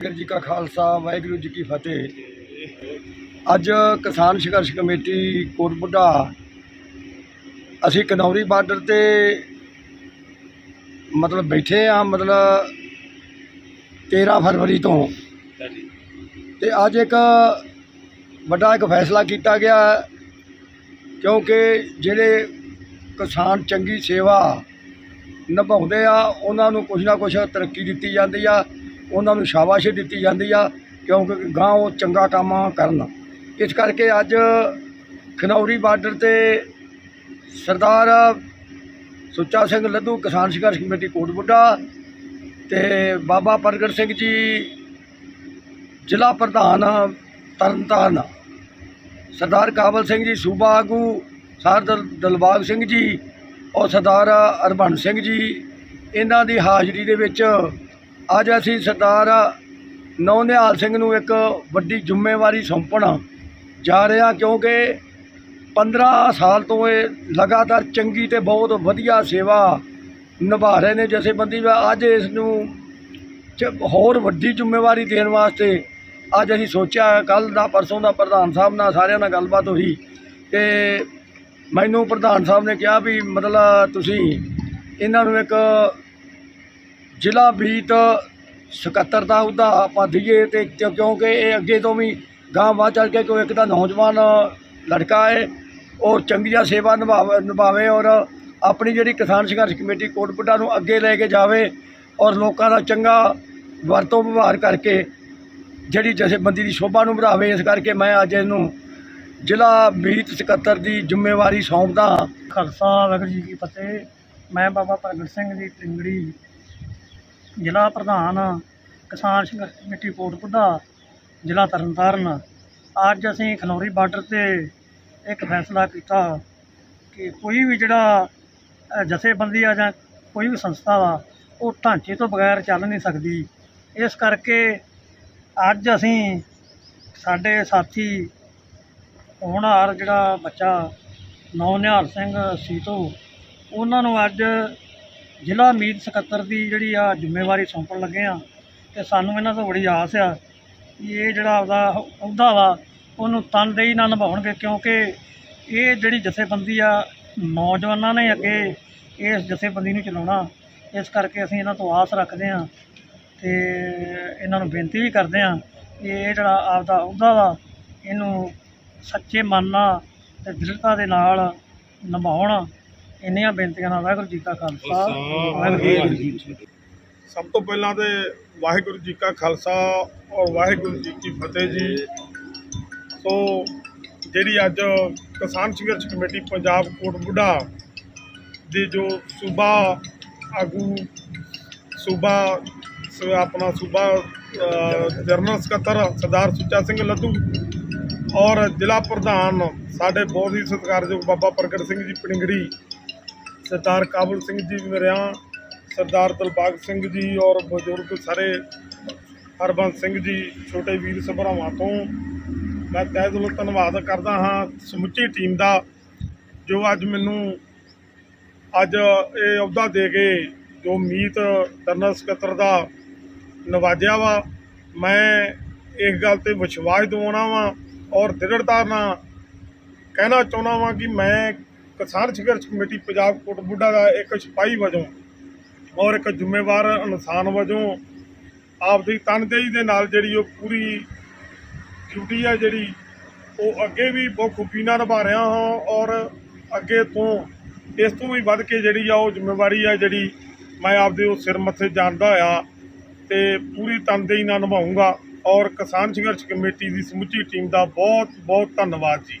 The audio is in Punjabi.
ਵਾਹਿਗੁਰੂ ਜੀ ਕਾ ਖਾਲਸਾ ਵਾਹਿਗੁਰੂ ਜੀ ਕੀ ਫਤਿਹ। ਅੱਜ ਕਿਸਾਨ ਸੰਘਰਸ਼ ਕਮੇਟੀ ਕੋਟਬੁੱਢਾ ਅਸੀਂ ਕਨੌਰੀ ਬਾਰਡਰ ਤੇ ਮਤਲਬ ਬੈਠੇ ਆ ਮਤਲਬ 13 ਫਰਵਰੀ ਤੋਂ। ਤੇ ਅੱਜ ਇੱਕ ਵੱਡਾ ਇੱਕ ਫੈਸਲਾ ਕੀਤਾ ਗਿਆ ਕਿਉਂਕਿ ਜਿਹੜੇ ਕਿਸਾਨ ਚੰਗੀ ਸੇਵਾ ਨਿਭਾਉਂਦੇ ਆ ਉਹਨਾਂ ਨੂੰ ਕੁਝ ਨਾ ਕੁਝ ਤਰੱਕੀ ਦਿੱਤੀ ਜਾਂਦੀ ਆ। ਉਹਨਾਂ ਨੂੰ ਸ਼ਾਬਾਸ਼ੀ ਦਿੱਤੀ ਜਾਂਦੀ ਆ, ਕਿਉਂਕਿ ਗਾਂ ਉਹ ਚੰਗਾ ਕੰਮ ਕਰਨ। ਇਸ ਕਰਕੇ ਅੱਜ ਖਨੌਰੀ ਬਾਰਡਰ ਤੇ ਸਰਦਾਰ ਸੁੱਚਾ ਸਿੰਘ ਲੱਧੂ ਕਿਸਾਨ ਸੰਘਰਸ਼ ਕਮੇਟੀ ਕੋਟਬੁੱਢਾ ਤੇ ਬਾਬਾ ਪ੍ਰਗਟ ਸਿੰਘ ਜੀ, ਜ਼ਿਲ੍ਹਾ ਪ੍ਰਧਾਨ ਤਰਨਤਾਰਨ, ਸਰਦਾਰ ਕਾਬਲ ਸਿੰਘ ਜੀ, ਸੂਬਾ ਆਗੂ ਸਰ ਦਲ, ਦਲਬਾਗ ਸਿੰਘ ਜੀ, ਔਰ ਸਰਦਾਰ ਹਰਬੰਸ ਸਿੰਘ ਜੀ, ਇਹਨਾਂ ਦੀ ਹਾਜ਼ਰੀ ਦੇ ਵਿੱਚ ਅੱਜ ਅਸੀਂ ਸਰਦਾਰ ਨੌਨਿਹਾਲ ਸਿੰਘ ਨੂੰ ਇੱਕ ਵੱਡੀ ਜ਼ਿੰਮੇਵਾਰੀ ਸੌਂਪਣ ਜਾ ਰਹੇ ਹਾਂ ਕਿਉਂਕਿ 15 ਸਾਲ ਤੋਂ ਇਹ ਲਗਾਤਾਰ ਚੰਗੀ ਤੇ ਬਹੁਤ ਵਧੀਆ ਸੇਵਾ ਨਿਭਾ ਰਹੇ ਨੇ ਜਥੇਬੰਦੀ। ਦਾ ਅੱਜ ਇਸ ਨੂੰ ਚ- ਹੋਰ ਵੱਡੀ ਜ਼ਿੰਮੇਵਾਰੀ ਦੇਣ ਵਾਸਤੇ ਅੱਜ ਅਸੀਂ ਸੋਚਿਆ ਕੱਲ ਦਾ, ਪਰਸੋਂ ਦਾ ਪ੍ਰਧਾਨ ਸਾਹਿਬ ਨਾਲ ਸਾਰਿਆਂ ਨਾਲ ਗੱਲਬਾਤ ਹੋਈ ਤੇ ਮੈਨੂੰ ਪ੍ਰਧਾਨ ਸਾਹਿਬ ਨੇ ਕਿਹਾ ਵੀ ਮਤਲਬ ਤੁਸੀਂ ਇਹਨਾਂ ਨੂੰ ਇੱਕ ਜ਼ਿਲ੍ਹਾ ਬੀਤ ਸਕੱਤਰ ਦਾ ਉਹਦਾ ਆਪਾਂ ਦਈਏ ਤੇ ਕਿਉਂਕਿ ਇਹ ਅੱਗੇ ਤੋਂ ਵੀ ਗਾਂਹ ਵਾ ਚੱਲ ਕੇ ਕੋਈ ਇੱਕ ਤਾਂ ਨੌਜਵਾਨ ਲੜਕਾ ਹੈ ਉਹ ਚੰਗੀਆਂ ਸੇਵਾ ਨਿਭਾਵੇ ਨਿਭਾਵੇ ਔਰ ਆਪਣੀ ਜਿਹੜੀ ਕਿਸਾਨ ਸੰਘਰਸ਼ ਕਮੇਟੀ ਕੋਟਪੁੱਟਾ ਨੂੰ ਅੱਗੇ ਲੈ ਕੇ ਜਾਵੇ ਔਰ ਲੋਕਾਂ ਦਾ ਚੰਗਾ ਵਰਤੋਂ ਵਿਵਹਾਰ ਕਰਕੇ ਜਿਹੜੀ ਜਥੇਬੰਦੀ ਦੀ ਸ਼ੋਭਾ ਨੂੰ ਵਧਾਵੇ, ਇਸ ਕਰਕੇ ਮੈਂ ਅੱਜ ਇਹਨੂੰ ਜ਼ਿਲ੍ਹਾ ਮੀਤ ਸਕੱਤਰ ਦੀ ਜ਼ਿੰਮੇਵਾਰੀ ਸੌਂਪਦਾ ਹਾਂ। ਖਾਲਸਾ ਵਾਹਿਗੁਰੂ ਜੀ ਕੀ ਫਤਿਹ। ਮੈਂ ਬਾਬਾ ਪ੍ਰਗਟ ਸਿੰਘ ਜੀ ਟਿੰਗੜੀ ਜ਼ਿਲ੍ਹਾ ਪ੍ਰਧਾਨ ਕਿਸਾਨ ਸੰਘਰਸ਼ ਕਮੇਟੀ ਕੋਟਪੁੱਡਾ ਜ਼ਿਲ੍ਹਾ ਤਰਨਤਾਰਨ। ਅੱਜ ਅਸੀਂ ਖਨੌਰੀ ਬਾਰਡਰ ਤੇ ਇੱਕ ਫੈਸਲਾ ਕੀਤਾ ਕਿ ਕੋਈ ਵੀ ਜਿਹੜਾ ਜਥੇਬੰਦੀ ਆ ਜਾਂ ਕੋਈ ਵੀ ਸੰਸਥਾ ਵਾ, ਉਹ ਢਾਂਚੇ ਤੋਂ ਬਗੈਰ ਚੱਲ ਨਹੀਂ ਸਕਦੀ। ਇਸ ਕਰਕੇ ਅੱਜ ਅਸੀਂ ਸਾਡੇ ਸਾਥੀ ਹੋਣਹਾਰ ਜਿਹੜਾ ਬੱਚਾ ਨੌਨਿਹਾਲ ਸਿੰਘ ਸੀਤੋ, ਉਹਨਾਂ ਨੂੰ ਅੱਜ ਜ਼ਿਲ੍ਹਾ ਮੀਤ ਸਕੱਤਰ ਦੀ ਜਿਹੜੀ ਆ ਜ਼ਿੰਮੇਵਾਰੀ ਸੌਂਪਣ ਲੱਗੇ ਆ ਤੇ ਸਾਨੂੰ ਇਹਨਾਂ ਤੋਂ ਬੜੀ ਆਸ ਆ ਕਿ ਇਹ ਜਿਹੜਾ ਆਪਦਾ ਅਹੁਦਾ ਵਾ, ਉਹਨੂੰ ਤਨਦੇਹੀ ਨਾਲ ਨਿਭਾਉਣਗੇ ਕਿਉਂਕਿ ਇਹ ਜਿਹੜੀ ਜਥੇਬੰਦੀ ਆ, ਨੌਜਵਾਨਾਂ ਨੇ ਅੱਗੇ ਇਸ ਜਥੇਬੰਦੀ ਨੂੰ ਚਲਾਉਣਾ। ਇਸ ਕਰਕੇ ਅਸੀਂ ਇਹਨਾਂ ਤੋਂ ਆਸ ਰੱਖਦੇ ਹਾਂ ਤੇ ਇਹਨਾਂ ਨੂੰ ਬੇਨਤੀ ਵੀ ਕਰਦੇ ਹਾਂ ਕਿ ਇਹ ਜਿਹੜਾ ਆਪਦਾ ਅਹੁਦਾ ਵਾ, ਇਹਨੂੰ ਸੱਚੇ ਮਨ ਨਾਲ ਤੇ ਦ੍ਰਿੜਤਾ ਦੇ ਨਾਲ ਨਿਭਾਉਣ। ਇੰਨੀਆਂ ਬੇਨਤੀਆਂ ਨਾਲ ਵਾਹਿਗੁਰੂ ਜੀ ਕਾ ਖਾਲਸਾ। ਵਾਹਿਗੁਰੂ ਜੀ ਕੀ ਫਤਿਹ। ਸਭ ਤੋਂ ਪਹਿਲਾਂ ਤੇ ਵਾਹਿਗੁਰੂ ਜੀ ਕਾ ਖਾਲਸਾ ਔਰ ਵਾਹਿਗੁਰੂ ਜੀ ਕੀ ਫਤਿਹ ਜੀ। ਸੋ ਜਿਹੜੀ ਅੱਜ ਕਿਸਾਨ ਸੰਘਰਸ਼ ਕਮੇਟੀ ਪੰਜਾਬ ਕੋਟਬੁੱਢਾ ਦੇ ਜੋ ਸੂਬਾ ਆਗੂ ਸੂਬਾ ਆਪਣਾ ਸੂਬਾ ਅ, ਜਨਰਲ ਸਕੱਤਰ ਸਰਦਾਰ ਸੁੱਚਾ ਸਿੰਘ ਲੱਧੂ ਔਰ ਜ਼ਿਲ੍ਹਾ ਪ੍ਰਧਾਨ ਸਾਡੇ ਬਹੁਤ ਹੀ ਸਤਿਕਾਰਯੋਗ ਬਾਬਾ ਪ੍ਰਗਟ ਸਿੰਘ ਜੀ ਪਿੰਗੜੀ ਸਰਦਾਰ ਕਾਬਲ ਸਿੰਘ ਜੀ ਮਰਿਆਂ, ਸਰਦਾਰ ਦਲਬਾਗ ਸਿੰਘ ਜੀ ਔਰ ਬਜ਼ੁਰਗ ਸਾਰੇ ਹਰਬੰਸ ਸਿੰਘ ਜੀ, ਛੋਟੇ ਵੀਰ ਸਭਰਾਵਾਂ ਤੋਂ। ਮੈਂ ਤਹਿ ਦਿਲੋਂ ਧੰਨਵਾਦ ਕਰਦਾ ਹਾਂ ਸਮੁੱਚੀ ਟੀਮ ਦਾ, ਜੋ ਅੱਜ ਮੈਨੂੰ, ਅੱਜ ਇਹ ਅਹੁਦਾ ਦੇ ਕੇ ਜੋ ਮੀਤ ਜਨਰਲ ਸਕੱਤਰ ਦਾ ਨਵਾਜਿਆ ਵਾ, ਮੈਂ ਇਸ ਗੱਲ ਤੇ ਵਿਸ਼ਵਾਸ ਦਿਵਾਉਣਾ ਵਾ ਔਰ ਦ੍ਰਿੜਤਾ ਨਾਲ ਕਹਿਣਾ ਚਾਹੁੰਦਾ ਵਾਂ ਕਿ ਮੈਂ ਕਿਸਾਨ ਸੰਘਰਸ਼ ਕਮੇਟੀ ਪੰਜਾਬ ਕੋਟਬੁੱਢਾ ਦਾ ਇੱਕ ਸਿਪਾਹੀ ਵਜੋਂ ਔਰ ਇੱਕ ਜ਼ਿੰਮੇਵਾਰ ਇਨਸਾਨ ਵਜੋਂ ਆਪਦੀ ਤਨਦੇਹੀ ਦੇ ਨਾਲ ਜਿਹੜੀ ਉਹ ਪੂਰੀ ਡਿਊਟੀ ਆ ਜਿਹੜੀ ਉਹ ਅੱਗੇ ਵੀ ਬਹੁਤ ਨਾਲ ਨਿਭਾ ਰਿਹਾ ਹਾਂ ਔਰ ਅੱਗੇ ਤੋਂ ਇਸ ਤੋਂ ਵੀ ਵੱਧ ਕੇ ਜਿਹੜੀ ਆ ਉਹ ਜ਼ਿੰਮੇਵਾਰੀ ਆ ਜਿਹੜੀ ਮੈਂ ਆਪਦੇ ਉਹ ਸਿਰ ਮੱਥੇ ਜਾਣਦਾ ਹੋਇਆ ਤੇ ਪੂਰੀ ਤਨਦੇਹੀ ਨਾਲ ਨਿਭਾਉਂਗਾ ਔਰ ਕਿਸਾਨ ਸੰਘਰਸ਼ ਕਮੇਟੀ ਦੀ ਸਮੁੱਚੀ ਟੀਮ ਦਾ ਬਹੁਤ ਬਹੁਤ ਧੰਨਵਾਦ ਜੀ।